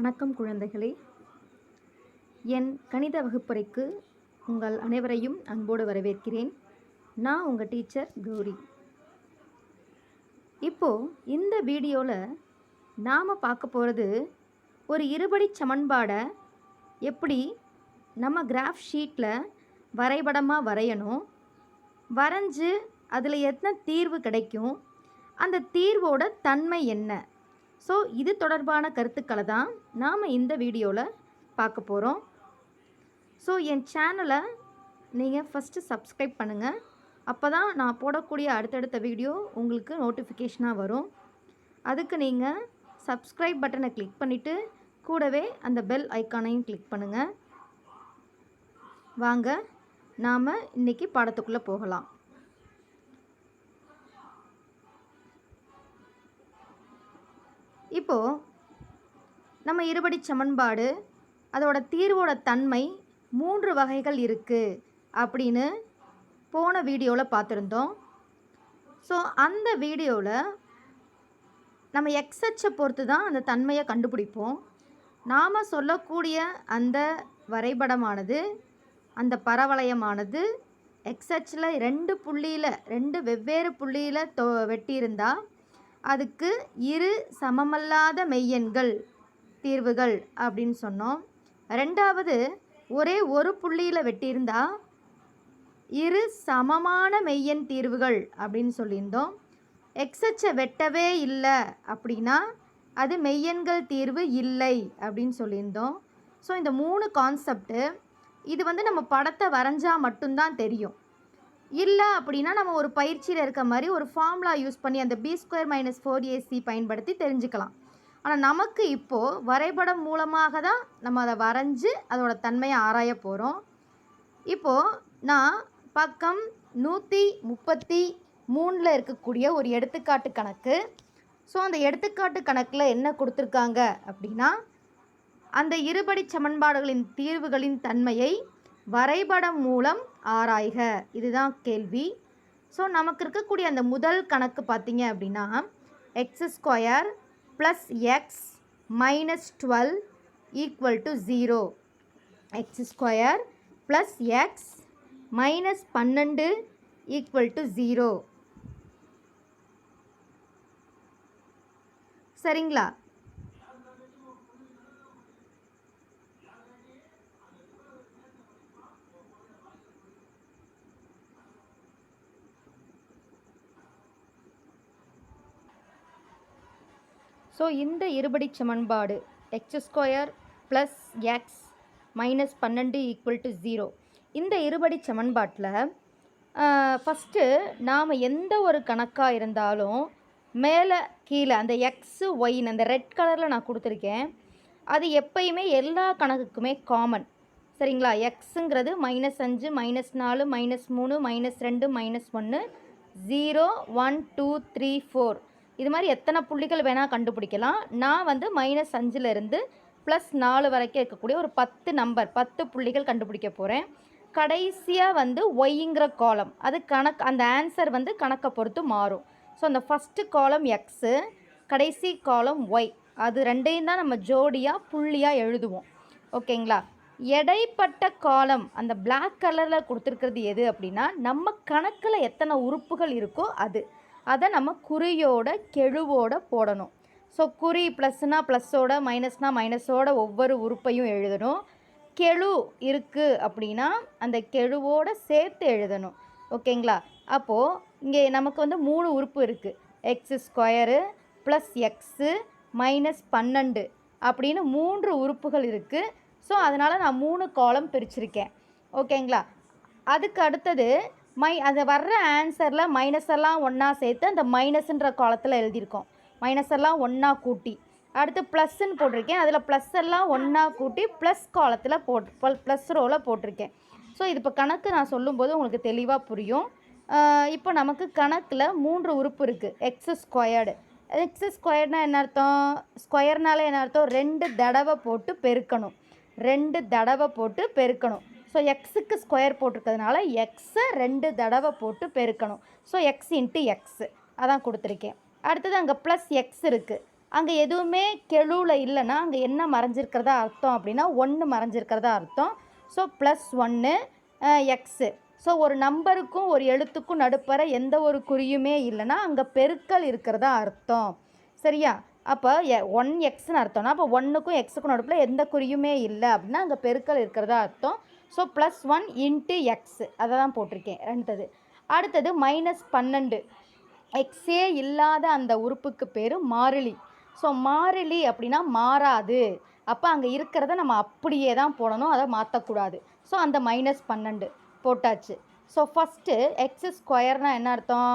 வணக்கம் குழந்தைகளே. என் கணித வகுப்பறைக்கு உங்கள் அனைவரையும் அன்போடு வரவேற்கிறேன். நான் உங்கள் டீச்சர் கௌரி. இப்போது இந்த வீடியோவில் நாம் பார்க்க போகிறது ஒரு இருபடி சமன்பாடை எப்படி நம்ம கிராஃப் ஷீட்டில் வரைபடமாக வரையணும். வரைஞ்சு அதில் எத்தனை தீர்வு கிடைக்கும்? அந்த தீர்வோட தன்மை என்ன? ஸோ இது தொடர்பான கருத்துக்களை தான் நாம் இந்த வீடியோவில் பார்க்க போகிறோம் ஸோ என் சேனலை நீங்கள் ஃபஸ்ட்டு சப்ஸ்கிரைப் பண்ணுங்கள் அப்போ தான் நான் போடக்கூடிய அடுத்தடுத்த வீடியோ உங்களுக்கு நோட்டிஃபிகேஷனாக வரும். அதுக்கு நீங்கள் சப்ஸ்கிரைப் பட்டனை கிளிக் பண்ணிவிட்டு கூடவே அந்த பெல் ஐக்கானையும் கிளிக் பண்ணுங்கள் வாங்க நாம் இன்றைக்கி பாடத்துக்குள்ளே போகலாம். இப்போது நம்ம இருபடி சமன்பாடு அதோட தீர்வோட தன்மை மூன்று வகைகள் இருக்குது அப்படின்னு போன வீடியோவில் பார்த்துருந்தோம். ஸோ அந்த வீடியோவில் நம்ம எக்ஸச்சை பொறுத்து தான் அந்த தன்மையை கண்டுபிடிப்போம். நாம் சொல்லக்கூடிய அந்த வரைபடமானது அந்த பரவளையமானது எக்ஸச்சில் ரெண்டு புள்ளியில் ரெண்டு வெவ்வேறு புள்ளியில் தொ வெட்டியிருந்தால் அதுக்கு இரு சமமல்லாத மெய்யெண்கள் தீர்வுகள் அப்படின்னு சொன்னோம். ரெண்டாவது ஒரே ஒரு புள்ளியில் வெட்டியிருந்தா இரு சமமான மெய்யெண் தீர்வுகள் அப்படின்னு சொல்லியிருந்தோம். எக்ஸச்சை வெட்டவே இல்லை அப்படின்னா அது மெய்யெண்கள் தீர்வு இல்லை அப்படின்னு சொல்லியிருந்தோம். ஸோ இந்த மூணு கான்செப்ட்டு இது வந்து நம்ம படத்தை வரைஞ்சால் மட்டும்தான் தெரியும். இல்லை அப்படின்னா நம்ம ஒரு பயிற்சியில் இருக்க மாதிரி ஒரு ஃபார்முலா யூஸ் பண்ணி அந்த B square minus four AC பயன்படுத்தி தெரிஞ்சுக்கலாம். ஆனால் நமக்கு இப்போது வரைபடம் மூலமாக தான் நம்ம அதை வரைஞ்சி அதோட தன்மையை ஆராய போகிறோம் இப்போது நான் பக்கம் நூற்றி முப்பத்தி மூணில் இருக்கக்கூடிய ஒரு எடுத்துக்காட்டு கணக்கு. ஸோ அந்த எடுத்துக்காட்டு கணக்கில் என்ன கொடுத்துருக்காங்க அப்படின்னா அந்த இருபடி சமன்பாடுகளின் தீர்வுகளின் தன்மையை வரைபடம் மூலம் ஆராய்க. இதுதான் கேள்வி. ஸோ நமக்கு இருக்கக்கூடிய அந்த முதல் கணக்கு பார்த்தீங்க அப்படின்னா x square plus x minus twelve equal to zero x square plus x minus பன்னெண்டு ஈக்குவல் டு ஜீரோ சரிங்களா? ஸோ இந்த இருபடி சமன்பாடு x square plus x minus பன்னெண்டு ஈக்குவல் டு ஜீரோ இந்த இருபடி சமன்பாட்டில் ஃபஸ்ட்டு நாம் எந்த ஒரு கணக்காக இருந்தாலும் மேலே கீழே அந்த எக்ஸு ஒயின் அந்த ரெட் கலரில் நான் கொடுத்துருக்கேன். அது எப்பயுமே எல்லா கணக்குக்குமே காமன் சரிங்களா? எக்ஸுங்கிறது மைனஸ் அஞ்சு மைனஸ் நாலு மைனஸ் மூணு மைனஸ் ரெண்டு மைனஸ் ஒன்று zero one two three four இது மாதிரி எத்தனை புள்ளிகள் வேணால் கண்டுபிடிக்கலாம். நான் வந்து மைனஸ் அஞ்சுலேருந்து ப்ளஸ் நாலு வரைக்கும் இருக்கக்கூடிய ஒரு பத்து நம்பர் பத்து புள்ளிகள் கண்டுபிடிக்க போகிறேன் கடைசியாக வந்து ஒய்ங்கிற காலம் அது கணக்கு அந்த ஆன்சர் வந்து கணக்கை பொறுத்து மாறும். ஸோ அந்த ஃபஸ்ட்டு காலம் எக்ஸு கடைசி காலம் ஒய் அது ரெண்டையும் தான் நம்ம ஜோடியாக புள்ளியாக எழுதுவோம். ஓகேங்களா? எடைப்பட்ட காலம் அந்த பிளாக் கலரில் கொடுத்துருக்கிறது எது அப்படின்னா நம்ம கணக்கில் எத்தனை உறுப்புகள் இருக்கோ அது. அதை நம்ம குறியோட கெழுவோட போடணும். ஸோ குறி ப்ளஸ்னால் ப்ளஸ்ஸோட மைனஸ்னால் மைனஸோட ஒவ்வொரு உறுப்பையும் எழுதணும். கெழு இருக்குது அப்படின்னா அந்த கெழுவோட சேர்த்து எழுதணும். ஓகேங்களா? அப்போது இங்கே நமக்கு வந்து மூணு உறுப்பு இருக்குது x square plus x minus பன்னெண்டு அப்படின்னு மூன்று உறுப்புகள் இருக்குது ஸோ அதனால் நான் மூணு காலம் பிரிச்சிருக்கேன். ஓகேங்களா? அதுக்கு அடுத்தது மை அது வர்ற ஆன்சரில் மைனஸ் எல்லாம் ஒன்றா சேர்த்து அந்த மைனஸ்ன்ற காலத்தில் எழுதியிருக்கோம். மைனஸ் எல்லாம் ஒன்றா கூட்டி. அடுத்து ப்ளஸ்ன்னு போட்டிருக்கேன். அதில் ப்ளஸ் எல்லாம் ஒன்றா கூட்டி ப்ளஸ் காலத்தில் போட் ப்ளஸ் ரோவில் போட்டிருக்கேன். ஸோ இது இப்போ கணக்கு நான் சொல்லும்போது உங்களுக்கு தெளிவாக புரியும். இப்போ நமக்கு கணக்கில் மூன்று உறுப்பு இருக்குது எக்ஸ் ஸ்கொயர்டு எக்ஸ் ஸ்கொயர்னால் என்ன அர்த்தம்? ஸ்கொயர்னால என்ன அர்த்தம்? ரெண்டு தடவை போட்டு பெருக்கணும். ரெண்டு தடவை போட்டு பெருக்கணும். ஸோ எக்ஸுக்கு ஸ்கொயர் போட்டிருக்கிறதுனால எக்ஸை ரெண்டு தடவை போட்டு பெருக்கணும். ஸோ எக்ஸ் இன்ட்டு எக்ஸு அதான் கொடுத்துருக்கேன். அடுத்தது அங்கே ப்ளஸ் எக்ஸ் இருக்குது அங்கே எதுவுமே கெழுவில் இல்லைன்னா அங்கே என்ன மறைஞ்சிருக்கிறதா அர்த்தம் அப்படின்னா ஒன்று மறைஞ்சிருக்கிறதா அர்த்தம். ஸோ ப்ளஸ் ஒன்று எக்ஸு ஸோ ஒரு நம்பருக்கும் ஒரு எழுத்துக்கும் நடுப்பற எந்த ஒரு குறியுமே இல்லைன்னா அங்கே பெருக்கல் இருக்கிறதா அர்த்தம். சரியா? அப்போ ஒன் எக்ஸ்னு அர்த்தம்னா அப்போ ஒன்றுக்கும் எக்ஸுக்கும் நடுப்பில் எந்த குறியுமே இல்லை அப்படின்னா அங்கே பெருக்கல் இருக்கிறதா அர்த்தம். So plus one into x அதை தான் போட்டிருக்கேன் ரெண்டது. அடுத்தது மைனஸ் பன்னெண்டு. எக்ஸே இல்லாத அந்த உறுப்புக்கு பேர் மாறிலி. ஸோ மாறிலி அப்படின்னா மாறாது. அப்போ அங்கே இருக்கிறத நம்ம அப்படியே தான் போடணும் அதை மாற்றக்கூடாது ஸோ அந்த மைனஸ் பன்னெண்டு போட்டாச்சு. ஸோ ஃபஸ்ட்டு எக்ஸ் ஸ்கொயர்னால் என்ன அர்த்தம்?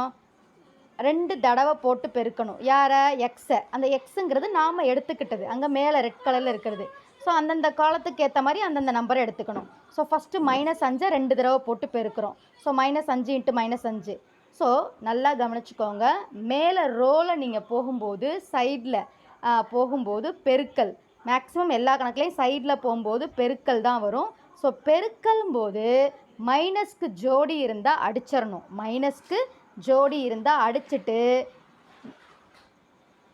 ரெண்டு தடவை போட்டு பெருக்கணும். யாரை? எக்ஸை அந்த எக்ஸுங்கிறது நாம் எடுத்துக்கிட்டது. அங்கே மேலே ரெட் கலரில் இருக்கிறது. ஸோ அந்தந்த காலத்துக்கு ஏற்ற மாதிரி அந்தந்த நம்பரை எடுத்துக்கணும். ஸோ ஃபஸ்ட்டு மைனஸ் அஞ்சை ரெண்டு தடவை போட்டு பெருக்கிறோம். ஸோ மைனஸ் அஞ்சு இன்ட்டு மைனஸ் அஞ்சு. ஸோ நல்லா கவனிச்சுக்கோங்க. மேலே ரோவில் நீங்கள் போகும்போது சைடில் போகும்போது பெருக்கல். மேக்ஸிமம் எல்லா கணக்குலையும் சைடில் போகும்போது பெருக்கல் தான் வரும். ஸோ பெருக்கல் போது மைனஸ்க்கு ஜோடி இருந்தால் அடிச்சிடணும். மைனஸ்க்கு ஜோடி இருந்தால் அடிச்சிட்டு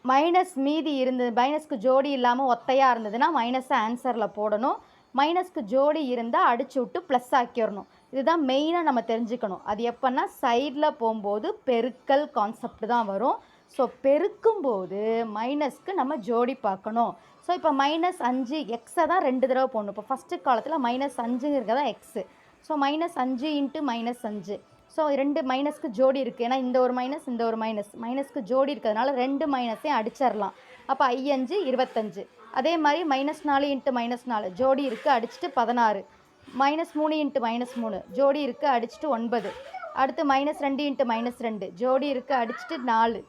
மைனஸ் மீதி இருந்தது மைனஸ்க்கு ஜோடி இல்லாமல் ஒத்தையாக இருந்ததுன்னா மைனஸை ஆன்சரில் போடணும். மைனஸ்க்கு ஜோடி இருந்தால் அடிச்சு விட்டு ப்ளஸ் ஆக்கிடணும். இதுதான் மெயினாக நம்ம தெரிஞ்சுக்கணும். அது எப்போன்னா சைடில் போகும்போது பெருக்கல் கான்செப்ட் தான் வரும். ஸோ பெருக்கும்போது மைனஸ்க்கு நம்ம ஜோடி பார்க்கணும். ஸோ இப்போ மைனஸ் அஞ்சு எக்ஸை தான் ரெண்டு தடவை போடணும். இப்போ ஃபஸ்ட்டு காலத்தில் மைனஸ் அஞ்சுங்கிறது தான் எக்ஸு ஸோ மைனஸ் அஞ்சு இன்ட்டு மைனஸ் அஞ்சு. ஸோ ரெண்டு மைனஸ்க்கு ஜோடி இருக்குது ஏன்னா இந்த ஒரு மைனஸ் இந்த ஒரு மைனஸ் மைனஸ்க்கு ஜோடி இருக்கிறதுனால ரெண்டு மைனஸையும் அடிச்சிடலாம். அப்போ ஐயஞ்சு இருபத்தஞ்சு. அதே மாதிரி மைனஸ் நாலு இன்ட்டு மைனஸ் நாலு. ஜோடி இருக்குது அடிச்சுட்டு பதினாறு. மைனஸ் மூணு இன்ட்டு மைனஸ் மூணு. ஜோடி இருக்குது அடிச்சுட்டு ஒன்பது. அடுத்து மைனஸ் ரெண்டு இன்ட்டு மைனஸ் ரெண்டு. ஜோடி இருக்குது அடிச்சுட்டு நாலு.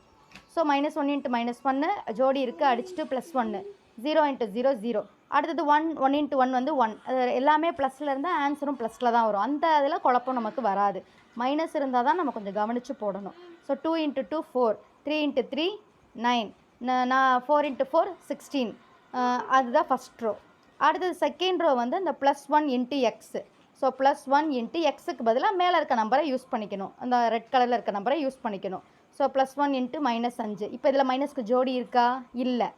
So minus one into minus ஒன்று ஜோடி இருக்குது அடிச்சுட்டு ப்ளஸ் ஒன்று ஜீரோ இன்ட்டு ஜீரோ ஜீரோ அடுத்தது ஒன் ஒன் இன்ட்டு ஒன் வந்து ஒன் அது எல்லாமே ப்ளஸில் இருந்தால் ஆன்சரும் ப்ளஸில் தான் வரும். அந்த இதில் குழப்பம் நமக்கு வராது. மைனஸ் இருந்தால் தான் நம்ம கொஞ்சம் கவனித்து போடணும். So two into two four three into three nine நான் ஃபோர் இன்ட்டு ஃபோர் சிக்ஸ்டீன் அதுதான் ஃபஸ்ட் ரோ அடுத்தது செகண்ட் ரோ வந்து இந்த plus one into x so plus one into எக்ஸுக்கு பதிலாக மேலே இருக்க நம்பரை யூஸ் பண்ணிக்கணும். அந்த ரெட் கலரில் இருக்க நம்பரை யூஸ் பண்ணிக்கணும். So plus one into minus அஞ்சு. இப்போ இதில் மைனஸ்க்கு ஜோடி இருக்கா? இல்லை.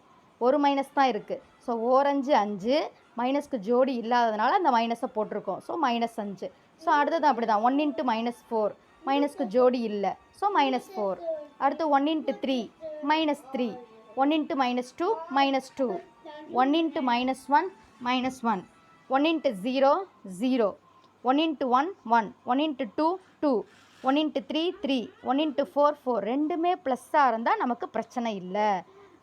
ஒரு மைனஸ் தான் இருக்குது ஸோ ஓரஞ்சு அஞ்சு மைனஸ்க்கு ஜோடி இல்லாததுனால அந்த மைனஸை போட்டிருக்கோம். ஸோ மைனஸ் அஞ்சு. ஸோ அடுத்தது அப்படி தான் ஒன் இன்ட்டு மைனஸ் ஃபோர் மைனஸ்க்கு ஜோடி இல்லை. ஸோ மைனஸ் ஃபோர் அடுத்து one into three minus three one into minus two minus two one into minus one minus one one into zero zero one into one one one into two two one into three three one into four four ரெண்டுமே ப்ளஸ்ஸாக இருந்தால் நமக்கு பிரச்சனை இல்லை.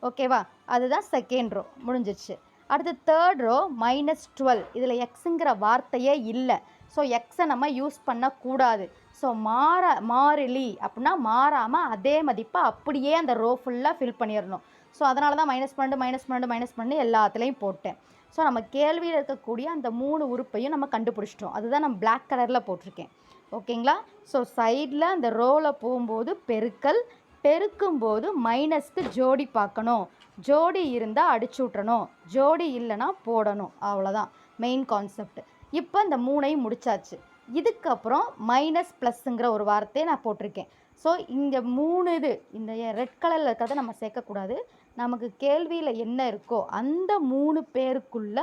ஓகேவா அதுதான் second row முடிஞ்சிச்சு. அடுத்து தேர்ட் ரோ மைனஸ் டுவெல் இதில் எக்ஸுங்கிற வார்த்தையே இல்லை. ஸோ எக்ஸை நம்ம யூஸ் பண்ணக்கூடாது. ஸோ மாற மாறிலி அப்படின்னா மாறாமல் அதே மதிப்பை அப்படியே அந்த ரோ ஃபுல்லாக ஃபில் பண்ணிடணும் ஸோ அதனால தான் மைனஸ் பன்னெண்டு மைனஸ் பன்னெண்டு மைனஸ் பன்னெண்டு எல்லாத்துலேயும் போட்டேன். ஸோ நம்ம கேள்வியில் இருக்கக்கூடிய அந்த மூணு உறுப்பையும் நம்ம கண்டுபிடிச்சிட்டோம். அதுதான் நான் பிளாக் கலரில் போட்டிருக்கேன். ஓகேங்களா? ஸோ சைடில் அந்த ரோவில் போகும்போது பெருக்கல் பெருக்கும்போது மைனஸ்க்கு ஜோடி பார்க்கணும். ஜோடி இருந்தால் அடிச்சு விட்றணும் ஜோடி இல்லைன்னா போடணும். அவ்வளோதான் மெயின் கான்செப்ட் இப்போ இந்த மூணையும் முடிச்சாச்சு. இதுக்கப்புறம் மைனஸ் ப்ளஸ்ஸுங்கிற ஒரு வார்த்தையை நான் போட்டிருக்கேன். ஸோ இங்கே மூணு இது இந்த ரெட் கலரில் இருக்கிறத நம்ம சேர்க்கக்கூடாது. நமக்கு கேள்வியில் என்ன இருக்கோ அந்த மூணு பேருக்குள்ள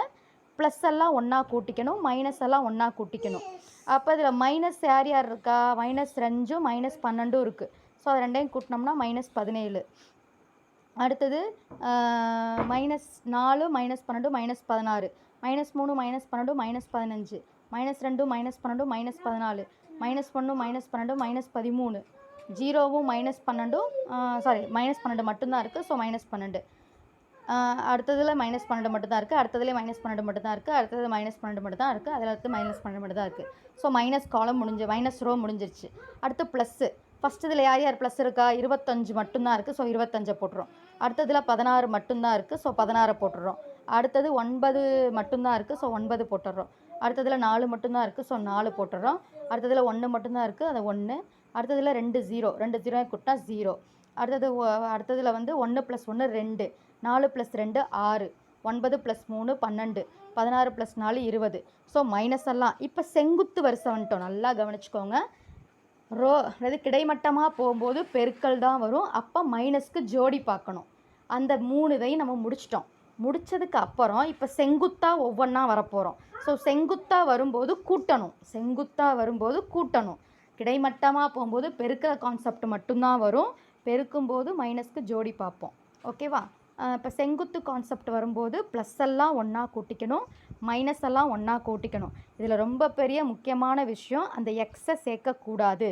ப்ளஸ் எல்லாம் ஒன்றா கூட்டிக்கணும் மைனஸ் எல்லாம் ஒன்றா கூட்டிக்கணும். அப்போ இதில் மைனஸ் யார் யார் இருக்கா? மைனஸ் ரெஞ்சும் மைனஸ் பன்னெண்டும் இருக்குது ஸோ அது ரெண்டையும் கூட்டினோம்னா மைனஸ் பதினேழு. அடுத்தது மைனஸ் நாலு மைனஸ் பன்னெண்டு மைனஸ் பதினாறு. மைனஸ் மூணு மைனஸ் பன்னெண்டு மைனஸ் பதினஞ்சு. மைனஸ் ரெண்டு மைனஸ் பன்னெண்டு மைனஸ் பதினாலு. மைனஸ் ஒன்று மைனஸ் பன்னெண்டு மைனஸ் பதிமூணு. ஜீரோவும் மைனஸ் பன்னெண்டும் சாரி மைனஸ் பன்னெண்டு மட்டும்தான் இருக்குது ஸோ மைனஸ் பன்னெண்டு. அடுத்ததில் மைனஸ் பன்னெண்டு மட்டும் தான் இருக்குது அடுத்ததுலேயே மைனஸ் பன்னெண்டு மட்டும்தான் இருக்குது அடுத்தது மைனஸ் பன்னெண்டு மட்டும் தான் இருக்குது அதில் அடுத்து மைனஸ் பன்னெண்டு மட்டும் தான் இருக்குது ஸோ மைனஸ் காலம் முடிஞ்சு மைனஸ் ரோ முடிஞ்சிருச்சு. அடுத்து ப்ளஸ்ஸு ஃபஸ்ட் இதில் யார் யார் ப்ளஸ் இருக்கா? இருபத்தஞ்சு மட்டும்தான் இருக்குது ஸோ இருபத்தஞ்சை போட்டுறோம். அடுத்ததில் பதினாறு மட்டும்தான் இருக்குது ஸோ பதினாறை போட்டுடுறோம் அடுத்தது ஒன்பது மட்டும்தான் இருக்குது ஸோ ஒன்பது போட்டுடுறோம் அடுத்ததில் நாலு மட்டும்தான் இருக்குது ஸோ நாலு போட்டுடுறோம் அடுத்ததில் ஒன்று மட்டும்தான் இருக்குது அது ஒன்று அடுத்ததில் ரெண்டு ஜீரோ ரெண்டு ஜீரோ கூட்டினா ஜீரோ அடுத்தது அடுத்ததில் வந்து ஒன்று ப்ளஸ் ஒன்று ரெண்டு நாலு ப்ளஸ் ரெண்டு ஆறு ஒன்பது ப்ளஸ் மூணு பன்னெண்டு பதினாறு ப்ளஸ் நாலு இருபது. ஸோ மைனஸ் எல்லாம் இப்போ செங்குத்து வரிசை வந்துட்டோம் நல்லா கவனிச்சுக்கோங்க. ரோ அதாவது கிடைமட்டமாக போகும்போது பெருக்கல் தான் வரும் அப்போ மைனஸ்க்கு ஜோடி பார்க்கணும். அந்த மூணு இதையும் நம்ம முடிச்சிட்டோம். முடிச்சதுக்கு அப்புறம் இப்போ செங்குத்தாக ஒவ்வொன்றா வரப்போகிறோம் ஸோ செங்குத்தாக வரும்போது கூட்டணும். செங்குத்தாக வரும்போது கூட்டணும். கிடைமட்டமாக போகும்போது பெருக்கிற கான்செப்ட் மட்டும்தான் வரும். பெருக்கும்போது மைனஸ்க்கு ஜோடி பார்ப்போம். ஓகேவா இப்போ செங்குத்து கான்செப்ட் வரும்போது ப்ளஸ் எல்லாம் ஒன்றா கூட்டிக்கணும் மைனஸ் எல்லாம் ஒன்றா கூட்டிக்கணும். இதில் ரொம்ப பெரிய முக்கியமான விஷயம் அந்த எக்ஸை சேர்க்கக்கூடாது.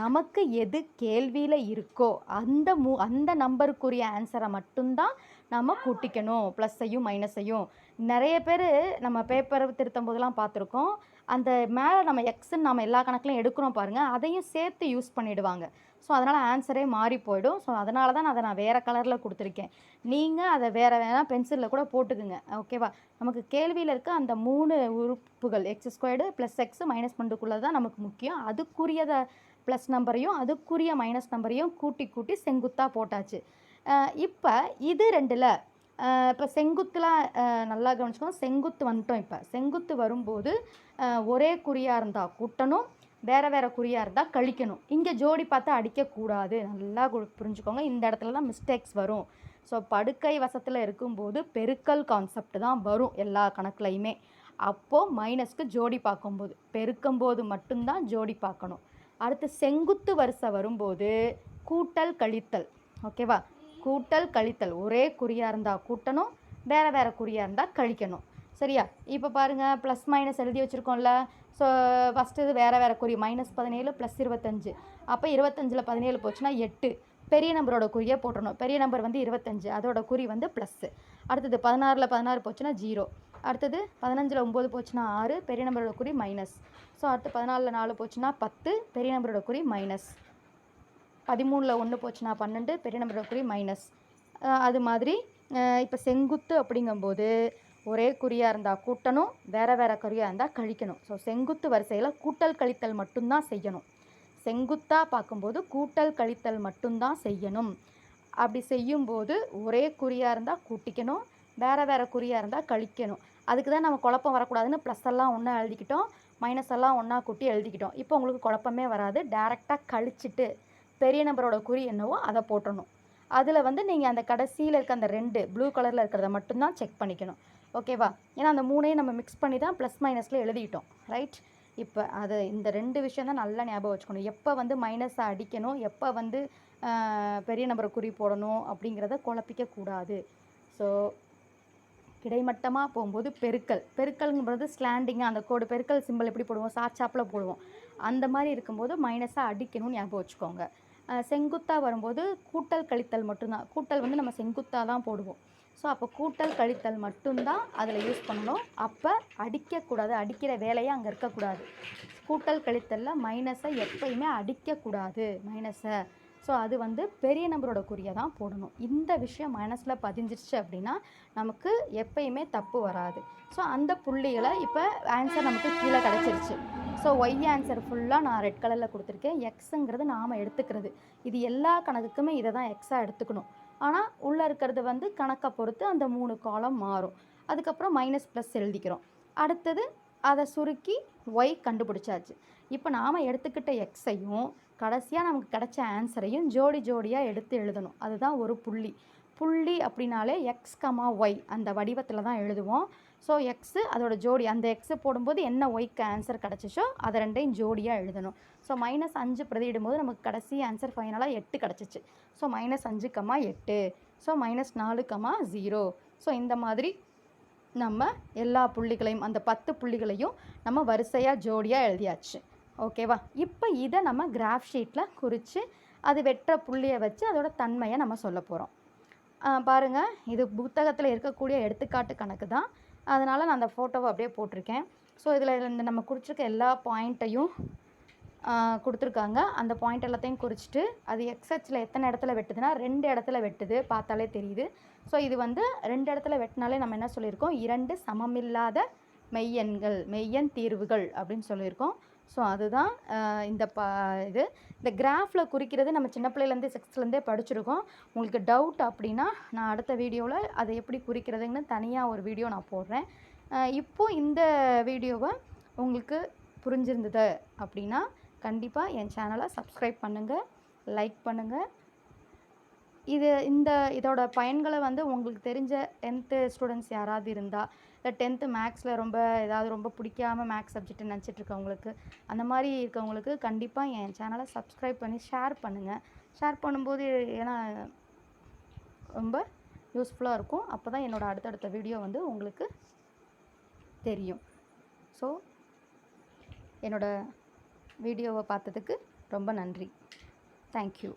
நமக்கு எது கேள்வியில் இருக்கோ அந்த மூ அந்த நம்பருக்குரிய ஆன்சரை மட்டும்தான் நம்ம கூட்டிக்கணும். ப்ளஸ்ஸையும் மைனஸையும் நிறைய பேர் நம்ம பேப்பர் திருத்தும் போதெல்லாம் பார்த்துருக்கோம். அந்த மேலே நம்ம எக்ஸுன்னு நம்ம எல்லா கணக்குலையும் எடுக்கிறோம் பாருங்கள் அதையும் சேர்த்து யூஸ் பண்ணிவிடுவாங்க ஸோ அதனால் ஆன்சரே மாறி போயிடும். ஸோ அதனால தான் அதை நான் வேறு கலரில் கொடுத்துருக்கேன். நீங்கள் அதை வேறு வேணால் பென்சிலில் கூட போட்டுக்குங்க. ஓகேவா நமக்கு கேள்வியில் இருக்க அந்த மூணு உறுப்புகள் x squared plus x minus பண்ணுறதுக்குள்ளே தான் நமக்கு முக்கியம். அதுக்குரியதை ப்ளஸ் நம்பரையும் அதுக்குரிய மைனஸ் நம்பரையும் கூட்டி கூட்டி செங்குத்தாக போட்டாச்சு. இப்போ இது ரெண்டில் இப்போ செங்குத்துலாம் நல்லா கவனிச்சுக்கோங்க. செங்குத்து வந்துட்டோம் இப்போ. செங்குத்து வரும்போது ஒரே குறியாக இருந்தால் கூட்டணும். வேறு வேறு குறியாக இருந்தால் கழிக்கணும். இங்கே ஜோடி பார்த்து அடிக்கக்கூடாது. நல்லா கு- புரிஞ்சுக்கோங்க. இந்த இடத்துல தான் மிஸ்டேக்ஸ் வரும். ஸோ படுக்கை வசத்தில் இருக்கும்போது பெருக்கல் கான்செப்ட் தான் வரும் எல்லா கணக்குலையுமே. அப்போது மைனஸ்க்கு ஜோடி பார்க்கும்போது பெருக்கும்போது மட்டும்தான் ஜோடி பார்க்கணும். அடுத்து செங்குத்து வரிசை வரும்போது கூட்டல் கழித்தல். ஓகேவா கூட்டல் கழித்தல். ஒரே குறியாக இருந்தால் கூட்டணும் வேறு வேறு குறியாக இருந்தால் கழிக்கணும். சரியா? இப்போ பாருங்கள் ப்ளஸ் மைனஸ் எழுதி வச்சுருக்கோம்ல. ஸோ ஃபஸ்ட்டு இது வேறு வேறு குறி. மைனஸ் பதினேழு ப்ளஸ் இருபத்தஞ்சு. அப்போ இருபத்தஞ்சில் பதினேழு போச்சுன்னா எட்டு. பெரிய நம்பரோட குறியை போட்டணும் பெரிய நம்பர் வந்து இருபத்தஞ்சு. அதோட குறி வந்து ப்ளஸ்ஸு அடுத்தது பதினாறில் பதினாறு போச்சுன்னா ஜீரோ அடுத்தது பதினஞ்சில் ஒம்பது போச்சுன்னா ஆறு. பெரிய நம்பரோட குறி மைனஸ் ஸோ அடுத்து பதினாலில் நாலு போச்சுன்னா பத்து. பெரிய நம்பரோட குறி மைனஸ் பதிமூணில் ஒன்று போச்சுன்னா பன்னெண்டு. பெரிய நம்பரோட குறி மைனஸ் அது மாதிரி இப்போ செங்குத்து அப்படிங்கும்போது ஒரே குறியாக இருந்தால் கூட்டணும் வேறு வேறு குறியாக இருந்தால் கழிக்கணும். ஸோ செங்குத்து வரிசையில் கூட்டல் கழித்தல் மட்டும்தான் செய்யணும். செங்குத்தாக பார்க்கும்போது கூட்டல் கழித்தல் மட்டும்தான் செய்யணும். அப்படி செய்யும்போது ஒரே குறியாக இருந்தால் கூட்டிக்கணும் வேறு வேறு குறியாக இருந்தால் கழிக்கணும். அதுக்கு தான் நம்ம குழப்பம் வரக்கூடாதுன்னு ப்ளஸ் எல்லாம் ஒன்றா எழுதிக்கிட்டோம் மைனஸ் எல்லாம் ஒன்றா கூட்டி எழுதிக்கிட்டோம். இப்போ உங்களுக்கு குழப்பமே வராது. டேரெக்டாக கழிச்சிட்டு பெரிய நம்பரோட குறி என்னவோ அதை போட்டணும் அதில் வந்து நீங்கள் அந்த கடைசியில் இருக்க அந்த ரெண்டு ப்ளூ கலரில் இருக்கிறத மட்டும்தான் செக் பண்ணிக்கணும். ஓகேவா? ஏன்னா அந்த மூணையும் நம்ம மிக்ஸ் பண்ணி தான் ப்ளஸ் மைனஸில் எழுதிட்டோம். ரைட் இப்போ அது இந்த ரெண்டு விஷயம் தான் நல்லா ஞாபகம் வச்சுக்கணும். எப்போ வந்து மைனஸை அடிக்கணும் எப்போ வந்து பெரிய நம்பரை குறி போடணும் அப்படிங்கிறத குழப்பிக்க கூடாது. ஸோ கிடைமட்டமாக போகும்போது பெருக்கல். பெருக்கல்ங்கிறது ஸ்லாண்டிங்காக அந்த கோடு பெருக்கல் சிம்பிள் எப்படி போடுவோம்? சாட்சாப்பில் போடுவோம். அந்த மாதிரி இருக்கும்போது மைனஸாக அடிக்கணும்னு ஞாபகம் வச்சுக்கோங்க. செங்குத்தாக வரும்போது கூட்டல் கழித்தல் மட்டும்தான். கூட்டல் வந்து நம்ம செங்குத்தாக தான் போடுவோம். ஸோ அப்போ கூட்டல் கழித்தல் மட்டும்தான் அதில் யூஸ் பண்ணணும். அப்போ அடிக்கக்கூடாது அடிக்கிற வேலையே அங்கே இருக்கக்கூடாது. கூட்டல் கழித்தலில் மைனஸை எப்பயுமே அடிக்கக்கூடாது மைனஸை ஸோ அது வந்து பெரிய நம்பரோட குறியை தான் போடணும். இந்த விஷயம் மனசில் பதிஞ்சிருச்சு அப்படின்னா நமக்கு எப்பயுமே தப்பு வராது. ஸோ அந்த புள்ளிகளை இப்போ ஆன்சர் நமக்கு கீழே கிடச்சிருச்சு. ஸோ ஒய் ஆன்சர் ஃபுல்லாக நான் ரெட் கலரில் கொடுத்துருக்கேன். எக்ஸுங்கிறது நாம் எடுத்துக்கிறது. இது எல்லா கணக்குக்குமே இதை தான் எக்ஸாக எடுத்துக்கணும். ஆனால் உள்ளே இருக்கிறது வந்து கணக்கை பொறுத்து அந்த மூணு காலம் மாறும். அதுக்கப்புறம் மைனஸ் ப்ளஸ் எழுதிக்கிறோம். அடுத்தது அதை சுருக்கி ஒய் கண்டுபிடிச்சாச்சு. இப்போ நாம் எடுத்துக்கிட்ட எக்ஸையும் கடைசியாக நமக்கு கிடைச்ச ஆன்சரையும் ஜோடி ஜோடியாக எடுத்து எழுதணும். அதுதான் ஒரு புள்ளி. புள்ளி அப்படின்னாலே எக்ஸ் கமா ஒய் அந்த வடிவத்தில் தான் எழுதுவோம். ஸோ எக்ஸு அதோட ஜோடி அந்த எக்ஸு போடும்போது என்ன ஒய்க்கு ஆன்சர் கிடச்சிச்சோ அதை ரெண்டையும் ஜோடியாக எழுதணும். ஸோ மைனஸ் அஞ்சு பிரதியிடும்போது நமக்கு கடைசி ஆன்சர் ஃபைனலாக எட்டு கிடச்சிச்சு. ஸோ மைனஸ் அஞ்சு கமா எட்டு. ஸோ மைனஸ் நாலு கமா ஜீரோ ஸோ இந்த மாதிரி நம்ம எல்லா புள்ளிகளையும் அந்த பத்து புள்ளிகளையும் நம்ம வரிசையாக ஜோடியாக எழுதியாச்சு. ஓகேவா இப்போ இதை நம்ம கிராஃப் ஷீட்டில் குறித்து அது வெட்டுற புள்ளியை வச்சு அதோட தன்மையை நம்ம சொல்ல போகிறோம் பாருங்கள் இது புத்தகத்தில் இருக்கக்கூடிய எடுத்துக்காட்டு கணக்கு தான். அதனால் நான் அந்த ஃபோட்டோவை அப்படியே போட்டிருக்கேன். ஸோ இதில் இந்த நம்ம குறிச்சிருக்க எல்லா பாயிண்ட்டையும் கொடுத்துருக்காங்க. அந்த பாயிண்ட் எல்லாத்தையும் குறிச்சிட்டு அது எக்ஸச்சில் எத்தனை இடத்துல வெட்டுதுன்னா ரெண்டு இடத்துல வெட்டுது. பார்த்தாலே தெரியுது. ஸோ இது வந்து ரெண்டு இடத்துல வெட்டினாலே நம்ம என்ன சொல்லியிருக்கோம்? இரண்டு சமமில்லாத மெய்யெண்கள் மெய்யன் தீர்வுகள் அப்படின்னு சொல்லியிருக்கோம். ஸோ அதுதான் இந்த ப இது. இந்த கிராஃபில் குறிக்கிறது நம்ம சின்ன பிள்ளையிலேருந்தே சிக்ஸ்த்லேருந்தே படிச்சிருக்கோம். உங்களுக்கு டவுட் அப்படின்னா நான் அடுத்த வீடியோவில் அதை எப்படி குறிக்கிறதுன்னு தனியாக ஒரு வீடியோ நான் போடுறேன். இப்போது இந்த வீடியோவை உங்களுக்கு புரிஞ்சிருந்தது அப்படின்னா கண்டிப்பாக என் சேனலை சப்ஸ்கிரைப் பண்ணுங்கள் லைக் பண்ணுங்கள் இது இந்த இதோட பயன்களை வந்து உங்களுக்கு தெரிஞ்ச டென்த்து ஸ்டூடெண்ட்ஸ் யாராவது இருந்தால் இல்லை டென்த்து மேக்ஸில் ரொம்ப ஏதாவது ரொம்ப பிடிக்காம மேக்ஸ் சப்ஜெக்ட் நினச்சிட்டு இருக்கவங்களுக்கு அந்த மாதிரி இருக்கவங்களுக்கு கண்டிப்பாக என் சேனலை சப்ஸ்கிரைப் பண்ணி ஷேர் பண்ணுங்கள் ஷேர் பண்ணும்போது ஏன்னா ரொம்ப யூஸ்ஃபுல்லாக இருக்கும். அப்போ தான் என்னோடய அடுத்தடுத்த வீடியோ வந்து உங்களுக்கு தெரியும். ஸோ என்னோடய வீடியோவை பார்த்ததுக்கு ரொம்ப நன்றி. தேங்க்யூ